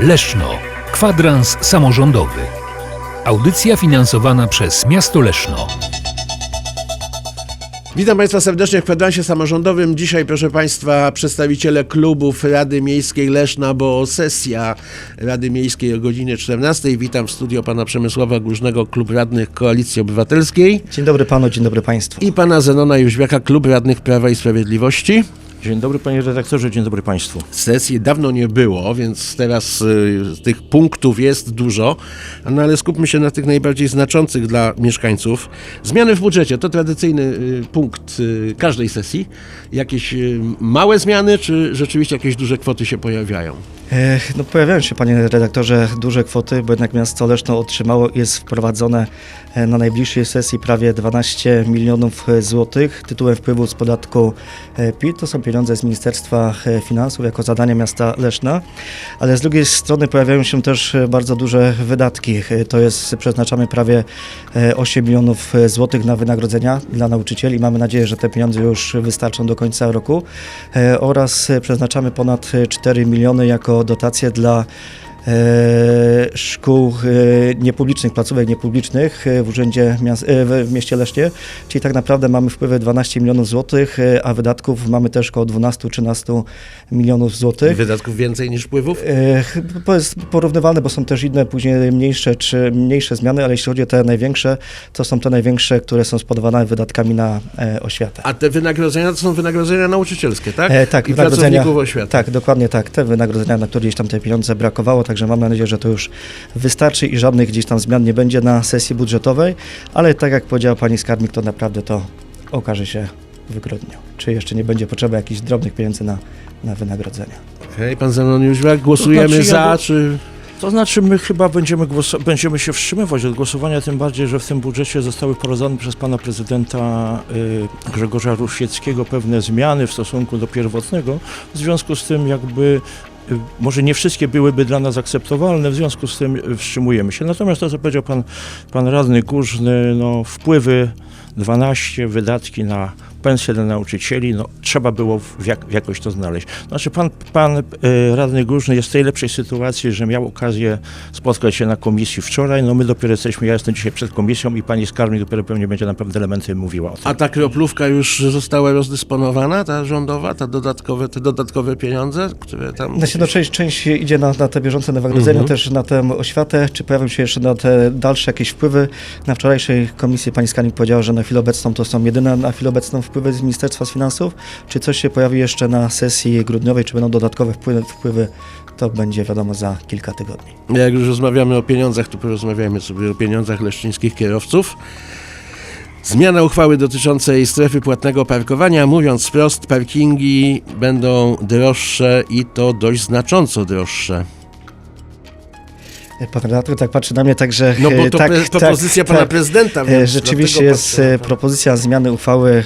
Leszno. Kwadrans samorządowy. Audycja finansowana przez miasto Leszno. Witam Państwa serdecznie w kwadransie samorządowym. Dzisiaj, proszę Państwa, przedstawiciele klubów Rady Miejskiej Leszna, bo sesja Rady Miejskiej o godzinie 14. Witam w studio pana Przemysława Górznego, Klub Radnych Koalicji Obywatelskiej Dzień dobry panu, dzień dobry państwu. i pana Zenona Jóźwiaka, Klub Radnych Prawa i Sprawiedliwości. Dzień dobry panie redaktorze, dzień dobry państwu. Sesji dawno nie było, więc teraz y, tych punktów jest dużo, no ale skupmy się na tych najbardziej znaczących dla mieszkańców. Zmiany w budżecie to tradycyjny y, punkt y, każdej sesji. Jakieś y, małe zmiany, czy rzeczywiście jakieś duże kwoty się pojawiają? No, pojawiają się, panie redaktorze, duże kwoty, bo jednak miasto Leszno otrzymało i jest wprowadzone e, na najbliższej sesji prawie 12 milionów złotych tytułem wpływu z podatku e, PIT. To są pieniądze z Ministerstwa e, Finansów jako zadanie miasta Leszna, ale z drugiej strony pojawiają się też bardzo duże wydatki. To jest, przeznaczamy prawie e, 8 milionów złotych na wynagrodzenia dla nauczycieli. Mamy nadzieję, że te pieniądze już wystarczą do końca roku oraz przeznaczamy ponad e, 4 miliony jako dotacje dla e, szkół e, niepublicznych, placówek niepublicznych e, w urzędzie e, w, mieście Lesznie, czyli tak naprawdę mamy wpływy 12 milionów złotych, e, a wydatków mamy też około 12-13 milionów złotych. Wydatków więcej niż wpływów? E, To jest porównywalne, bo są też inne później mniejsze czy mniejsze zmiany, ale jeśli chodzi o te największe, to są te największe, które są spowodowane wydatkami na e, oświatę. A te wynagrodzenia to są wynagrodzenia nauczycielskie, tak? E, tak, I wynagrodzenia- pracowników oświaty. Tak, dokładnie tak. Te wynagrodzenia, na które gdzieś tam te pieniądze brakowało, także mamy nadzieję, że to już wystarczy i żadnych gdzieś tam zmian nie będzie na sesji budżetowej, ale tak jak powiedziała pani skarbnik, to naprawdę to okaże się w grudniu. Czy jeszcze nie będzie potrzeby jakichś drobnych pieniędzy na, na wynagrodzenia. Okej, pan Zenon Jóźwiak, głosujemy To znaczy, za, czy... To znaczy my chyba będziemy, będziemy się wstrzymywać od głosowania, tym bardziej, że w tym budżecie zostały wprowadzone przez pana prezydenta y, Grzegorza Rusieckiego pewne zmiany w stosunku do pierwotnego. W związku z tym jakby może nie wszystkie byłyby dla nas akceptowalne, w związku z tym wstrzymujemy się. Natomiast to, co powiedział pan, pan radny Górzny, no wpływy 12, wydatki na pensje dla nauczycieli, no trzeba było w, jak, w jakoś to znaleźć. Znaczy pan, pan e, radny Górzny jest w tej lepszej sytuacji, że miał okazję spotkać się na komisji wczoraj, no my dopiero jesteśmy, ja jestem dzisiaj przed komisją i pani skarbnik dopiero pewnie będzie na pewne elementy mówiła o tym. A ta kroplówka już została rozdysponowana, ta rządowa, ta dodatkowe, te dodatkowe pieniądze, które tam... Znaczy, no, część, część idzie na, na te bieżące wynagrodzenia, Mhm. też na tę oświatę. Czy pojawią się jeszcze na te dalsze jakieś wpływy? Na wczorajszej komisji pani Skanik powiedziała, że na chwilę obecną to są jedyne na chwilę obecną wpływy z Ministerstwa Finansów. Czy coś się pojawi jeszcze na sesji grudniowej, czy będą dodatkowe wpływy, wpływy to będzie wiadomo za kilka tygodni. Jak już rozmawiamy o pieniądzach, to porozmawiajmy sobie o pieniądzach leszczyńskich kierowców. Zmiana uchwały dotyczącej strefy płatnego parkowania. Mówiąc wprost, parkingi będą droższe i to dość znacząco droższe. Pan redaktor tak patrzy na mnie, także No bo e, to tak, pre- propozycja pana prezydenta, E, więc Rzeczywiście jest patrzę e, to. propozycja zmiany uchwały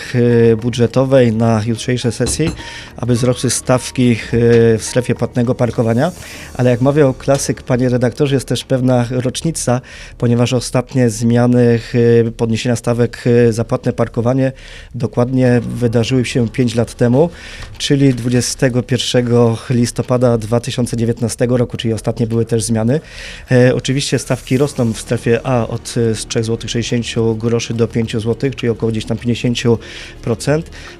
budżetowej na jutrzejszej sesji, aby wzrosły stawki w strefie płatnego parkowania, ale jak mawiał klasyk, panie redaktorze, jest też pewna rocznica, ponieważ ostatnie zmiany podniesienia stawek za płatne parkowanie dokładnie wydarzyły się 5 lat temu, czyli 21 listopada 2019 roku, czyli ostatnie były też zmiany. E, oczywiście stawki rosną w strefie A od e, z 3 zł 60 groszy do 5 zł, czyli około gdzieś tam 50%,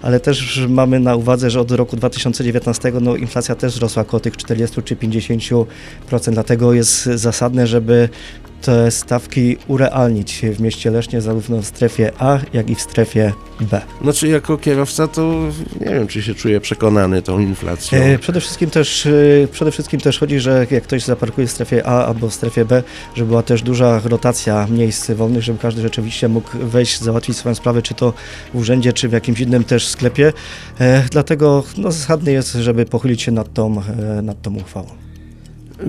ale też mamy na uwadze, że od roku 2019 no, inflacja też wzrosła około tych 40 czy 50%, dlatego jest zasadne, żeby te stawki urealnić w mieście Lesznie, zarówno w strefie A, jak i w strefie B. Znaczy jako kierowca to nie wiem, czy się czuję przekonany tą inflacją. E, Przede wszystkim też, e, przede wszystkim też chodzi, że jak ktoś zaparkuje w strefie A albo w strefie B, żeby była też duża rotacja miejsc wolnych, żeby każdy rzeczywiście mógł wejść, załatwić swoją sprawę, czy to w urzędzie, czy w jakimś innym też sklepie. E, Dlatego no, zasadne jest, żeby pochylić się nad tą, nad tą uchwałą.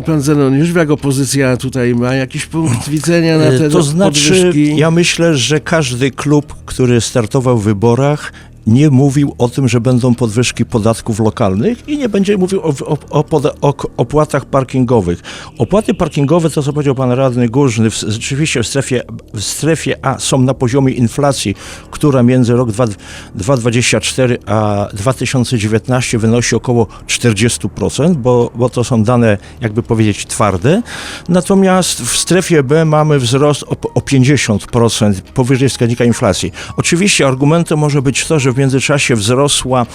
Pan Zenon Jóźwiak, opozycja tutaj ma jakiś punkt widzenia na E, te To znaczy, podwyżki? ja myślę, że każdy klub, który startował w wyborach nie mówił o tym, że będą podwyżki podatków lokalnych i nie będzie mówił o, o, o, opłatach parkingowych. Opłaty parkingowe, to co powiedział pan radny Górzny, w, rzeczywiście w strefie, w strefie A są na poziomie inflacji, która między rok dwa- 2024 a 2019 wynosi około 40%, bo, bo to są dane, jakby powiedzieć, twarde. Natomiast w strefie B mamy wzrost o, o 50% powyżej wskaźnika inflacji. Oczywiście argumentem może być to, że w międzyczasie wzrosła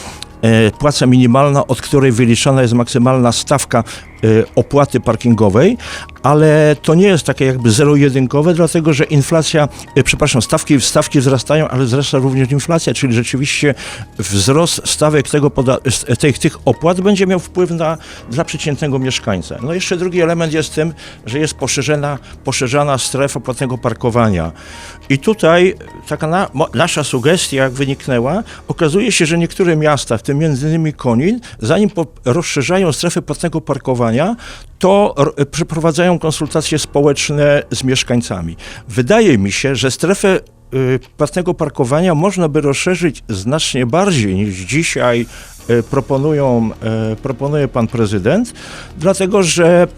płaca minimalna, od której wyliczana jest maksymalna stawka e, opłaty parkingowej, ale to nie jest takie jakby zero-jedynkowe, dlatego że inflacja, e, przepraszam, stawki, stawki wzrastają, ale wzrasta również inflacja, czyli rzeczywiście wzrost stawek tego tych, tych opłat będzie miał wpływ na, dla przeciętnego mieszkańca. No jeszcze drugi element jest tym, że jest poszerzona, poszerzana strefa płatnego parkowania. I tutaj taka na, nasza sugestia, jak wyniknęła, okazuje się, że niektóre miasta, w tym między innymi Konin, zanim rozszerzają strefy płatnego parkowania, to przeprowadzają konsultacje społeczne z mieszkańcami. Wydaje mi się, że strefę y, płatnego parkowania można by rozszerzyć znacznie bardziej niż dzisiaj y, proponują, y, proponuje pan prezydent, dlatego że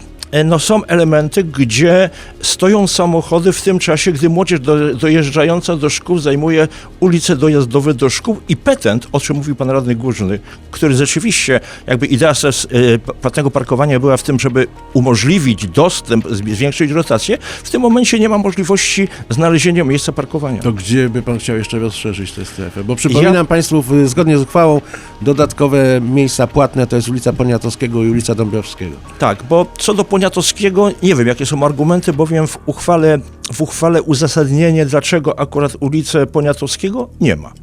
no są elementy, gdzie stoją samochody w tym czasie, gdy młodzież do, dojeżdżająca do szkół zajmuje ulice dojazdowe do szkół i petent, o czym mówił pan radny Górny, który rzeczywiście, jakby idea ses- e, płatnego parkowania była w tym, żeby umożliwić dostęp, zwi- zwiększyć rotację, w tym momencie nie ma możliwości znalezienia miejsca parkowania. To gdzie by pan chciał jeszcze rozszerzyć tę strefę? Bo przypominam Państwu, w- zgodnie z uchwałą, dodatkowe miejsca płatne to jest ulica Poniatowskiego i ulica Dąbrowskiego. Tak, bo co do Poniatowskiego, nie wiem jakie są argumenty, bowiem w uchwale, w uchwale uzasadnienie, dlaczego akurat ulicę Poniatowskiego nie ma.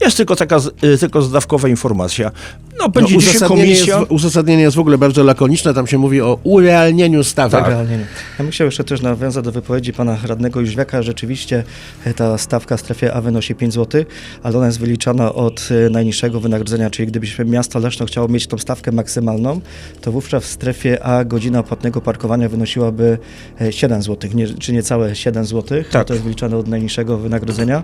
Jest tylko taka z- y, tylko zdawkowa informacja. No, będzie no, dzisiaj uzasadnienie, komisja. jest, uzasadnienie jest w ogóle bardzo lakoniczne, tam się mówi o urealnieniu stawek. Tak, realnie nie. Ja bym chciał jeszcze też nawiązać do wypowiedzi pana radnego Jóźwiaka. Rzeczywiście e, ta stawka w strefie A wynosi 5 zł, ale ona jest wyliczana od e, najniższego wynagrodzenia, czyli gdybyśmy miasto Leszno chciało mieć tą stawkę maksymalną, to wówczas w strefie A godzina płatnego parkowania wynosiłaby e, 7 zł, nie, czy niecałe 7 zł. Tak. To jest wyliczane od najniższego wynagrodzenia.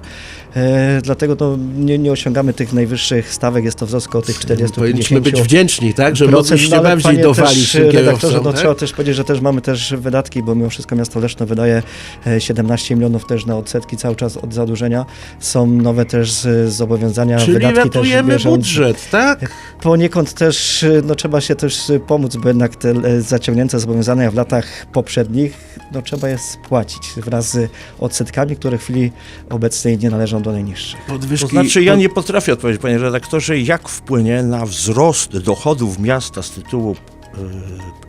E, dlatego no, nie, nie osiągamy tych najwyższych stawek, jest to wzrost około tych 40 Powinniśmy być 50 wdzięczni, tak? Że mogliście no bardziej dowalić tym redaktorze, no tak? trzeba też powiedzieć, że też mamy też wydatki, bo mimo wszystko miasto Leszno wydaje e, 17 milionów też na odsetki cały czas od zadłużenia. Są nowe też zobowiązania, Czyli wydatki też bieżące. budżet, tak? Poniekąd też e, no, trzeba się też e, pomóc, bo jednak te e, zaciągnięte zobowiązania w latach poprzednich no, trzeba je spłacić wraz z odsetkami, które w chwili obecnej nie należą do najniższych. Podwyżki, To znaczy, ja nie potrafię odpowiedzieć, panie redaktorze, jak wpłynie na wzrost dochodów miasta z tytułu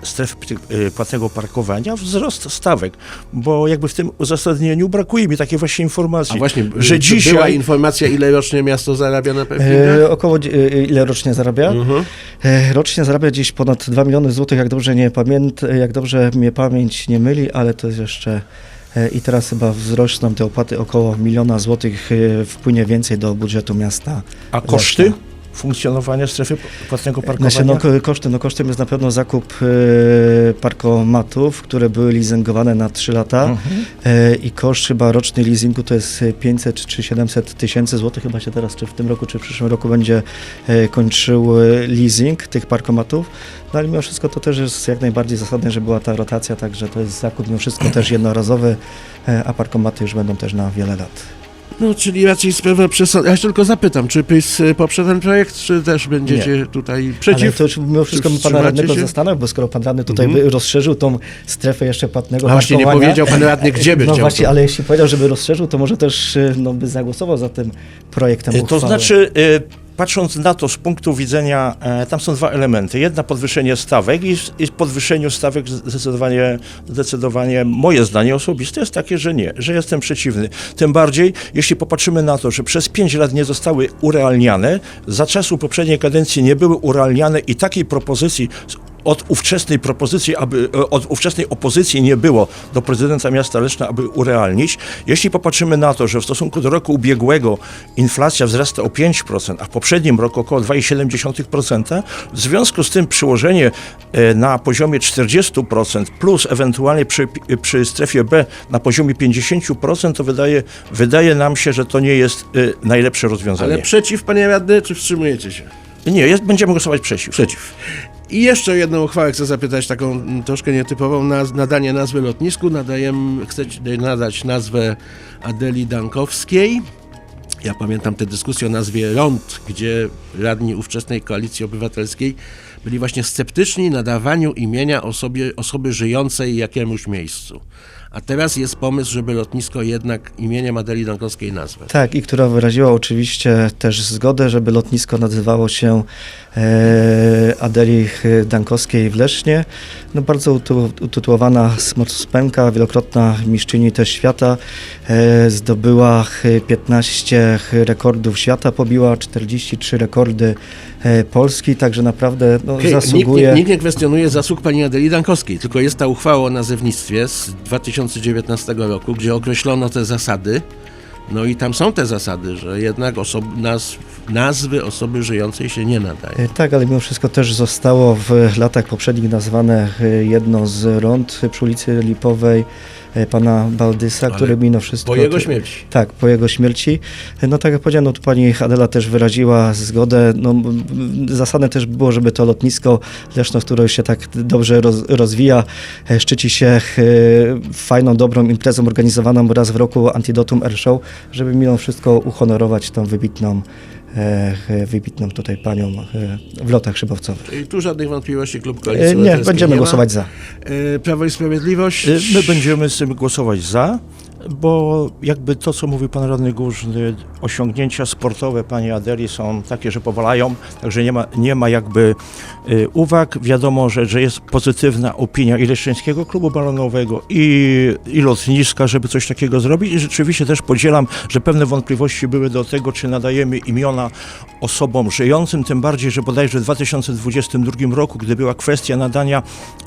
e, stref e, płatnego parkowania wzrost stawek, bo jakby w tym uzasadnieniu brakuje mi takiej właśnie A informacji, właśnie, że dzisiaj... była informacja, ile rocznie miasto zarabia na pewnie? E, około e, ile rocznie zarabia? Mhm. E, Rocznie zarabia gdzieś ponad 2 miliony złotych, jak dobrze nie pamięt, jak dobrze mnie pamięć nie myli, ale to jest jeszcze i teraz chyba wzrosną te opłaty około miliona złotych, e, wpłynie więcej do budżetu miasta. A koszty Leszna. Funkcjonowania strefy płatnego parkowania? Znaczy, no, ko- koszty, no, kosztem jest na pewno zakup e, parkomatów, które były leasingowane na 3 lata Mhm. e, i koszt chyba roczny leasingu to jest 500 czy 700 tysięcy złotych, chyba się teraz czy w tym roku, czy w przyszłym roku będzie e, kończył e, leasing tych parkomatów, no ale mimo wszystko to też jest jak najbardziej zasadne, że była ta rotacja, także to jest zakup mimo wszystko też jednorazowy, e, a parkomaty już będą też na wiele lat. No, czyli raczej sprawa przesąd... Ja się tylko zapytam, czy PiS y, poprze ten projekt, czy też będziecie tutaj Ale przeciw? to już mimo wszystko wstrzymacie radnego się? zastanawiał, bo skoro pan radny tutaj Mhm. by rozszerzył tą strefę jeszcze płatnego A właśnie nie powiedział pan radny, gdzie by No właśnie, to. ale jeśli powiedział, żeby rozszerzył, to może też y, no, by zagłosował za tym projektem E, To uchwały. znaczy, e, patrząc na to z punktu widzenia, e, tam są dwa elementy. Jedna podwyższenie stawek i, i podwyższeniu stawek zdecydowanie, zdecydowanie moje zdanie osobiste jest takie, że nie, że jestem przeciwny. Tym bardziej, jeśli popatrzymy na to, że przez pięć lat nie zostały urealniane, za czasu poprzedniej kadencji nie były urealniane i takiej propozycji od ówczesnej propozycji, aby, e, od ówczesnej opozycji nie było do prezydenta miasta Leszna, aby urealnić. Jeśli popatrzymy na to, że w stosunku do roku ubiegłego inflacja wzrasta o 5%, a w poprzednim roku około 2,7%, w związku z tym przyłożenie e, na poziomie 40% plus ewentualnie przy, przy strefie B na poziomie 50%, to wydaje, wydaje nam się, że to nie jest e, najlepsze rozwiązanie. Ale przeciw, panie radny, czy wstrzymujecie się? Nie, jest, będziemy głosować przeciw. Przeciw. I jeszcze jedną uchwałę chcę zapytać, taką mm, troszkę nietypową, naz- nadanie nazwy lotnisku. Nadajemy, chcecie nadać nazwę Adeli Dankowskiej. Ja pamiętam tę dyskusję o nazwie ROND, gdzie radni ówczesnej Koalicji Obywatelskiej byli właśnie sceptyczni nadawaniu imienia osobie, osoby żyjącej jakiemuś miejscu. A teraz jest pomysł, żeby lotnisko jednak imieniem Adeli Dankowskiej nazwać. Tak, i która wyraziła oczywiście też zgodę, żeby lotnisko nazywało się e, Adeli Dankowskiej w Lesznie. No bardzo utytułowana sportsmenka, wielokrotna mistrzyni też świata. E, zdobyła e, 15 rekordów świata, pobiła 43 rekordy e, Polski, także naprawdę no, zasługuje... Nikt, nie- nikt nie kwestionuje zasług pani Adeli Dankowskiej, tylko jest ta uchwała o nazewnictwie z 2019 roku, gdzie określono te zasady. No i tam są te zasady, że jednak osob, nazw, nazwy osoby żyjącej się nie nadaje. Tak, ale mimo wszystko też zostało w latach poprzednich nazwane jedno z rond przy ulicy Lipowej pana Baldysa, Ale który mimo wszystko... Po jego śmierci. Tak, po jego śmierci. No tak jak powiedziano, tu pani Adela też wyraziła zgodę. No, zasadne też było, żeby to lotnisko Leszno, które się tak dobrze roz, rozwija, e, szczyci się e, fajną, dobrą imprezą organizowaną raz w roku Antidotum Air Show, żeby mimo wszystko uhonorować tą wybitną e, e, wybitną tutaj panią e, w lotach szybowcowych. I tu żadnych wątpliwości klub Koalicji E, Nie, będziemy nie ma. głosować za. E, Prawo i Sprawiedliwość. My będziemy z tym głosować za, bo jakby to, co mówił pan radny Górzny, osiągnięcia sportowe pani Adeli są takie, że powalają, także nie ma, nie ma jakby y, uwag. Wiadomo, że, że jest pozytywna opinia i Leszczyńskiego Klubu Balonowego i, i lotniska, żeby coś takiego zrobić i rzeczywiście też podzielam, że pewne wątpliwości były do tego, czy nadajemy imiona osobom żyjącym, tym bardziej, że bodajże w 2022 roku, gdy była kwestia nadania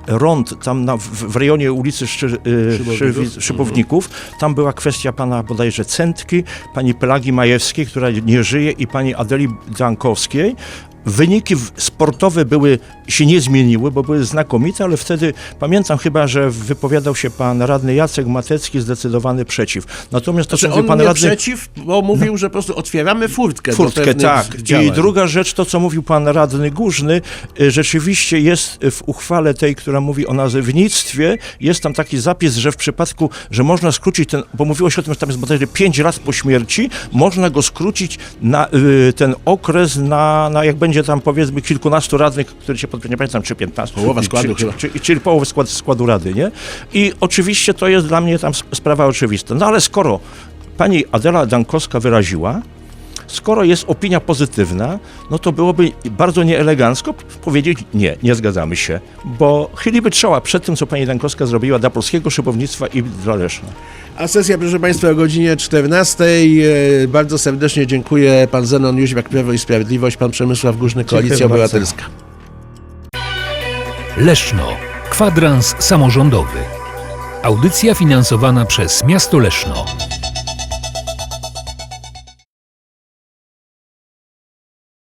rond tam na, w, w rejonie ulicy Szczy, y, Szybowników. Szybowników, tam była kwestia pana bodajże Centki, pani Pelagi Majewskiej, która nie żyje i pani Adeli Dankowskiej. Wyniki sportowe były, się nie zmieniły, bo były znakomite, ale wtedy pamiętam chyba, że wypowiadał się pan radny Jacek Matecki zdecydowany przeciw. Natomiast to, co Znaczy mówił on pan nie radny... przeciw, bo mówił, że po prostu otwieramy furtkę, Furtkę, tak. działań. I druga rzecz, to co mówił pan radny Górzny, y, rzeczywiście jest w uchwale tej, która mówi o nazewnictwie, jest tam taki zapis, że w przypadku, że można skrócić ten, bo mówiło się o tym, że tam jest bodajże 5 lat po śmierci, można go skrócić na y, ten okres na, na jak będzie tam powiedzmy kilkunastu radnych, które się pod, nie pamiętam, czy 15. Połowa czy- składu czy, chyba. czy, czyli połowę skład, składu rady, nie? I oczywiście to jest dla mnie tam sp- sprawa oczywista. No ale skoro pani Adela Dankowska wyraziła, skoro jest opinia pozytywna, no to byłoby bardzo nieelegancko powiedzieć nie, nie zgadzamy się, bo chyliby czoła przed tym, co pani Dankowska zrobiła dla polskiego szybownictwa i dla Leszna. A sesja, proszę Państwa, o godzinie 14. E, Bardzo serdecznie dziękuję. Pan Zenon Jóźwiak, Prawo i Sprawiedliwość, pan Przemysław Górzny, Koalicja Dziękuję bardzo. Obywatelska. Leszno. Kwadrans samorządowy. Audycja finansowana przez miasto Leszno.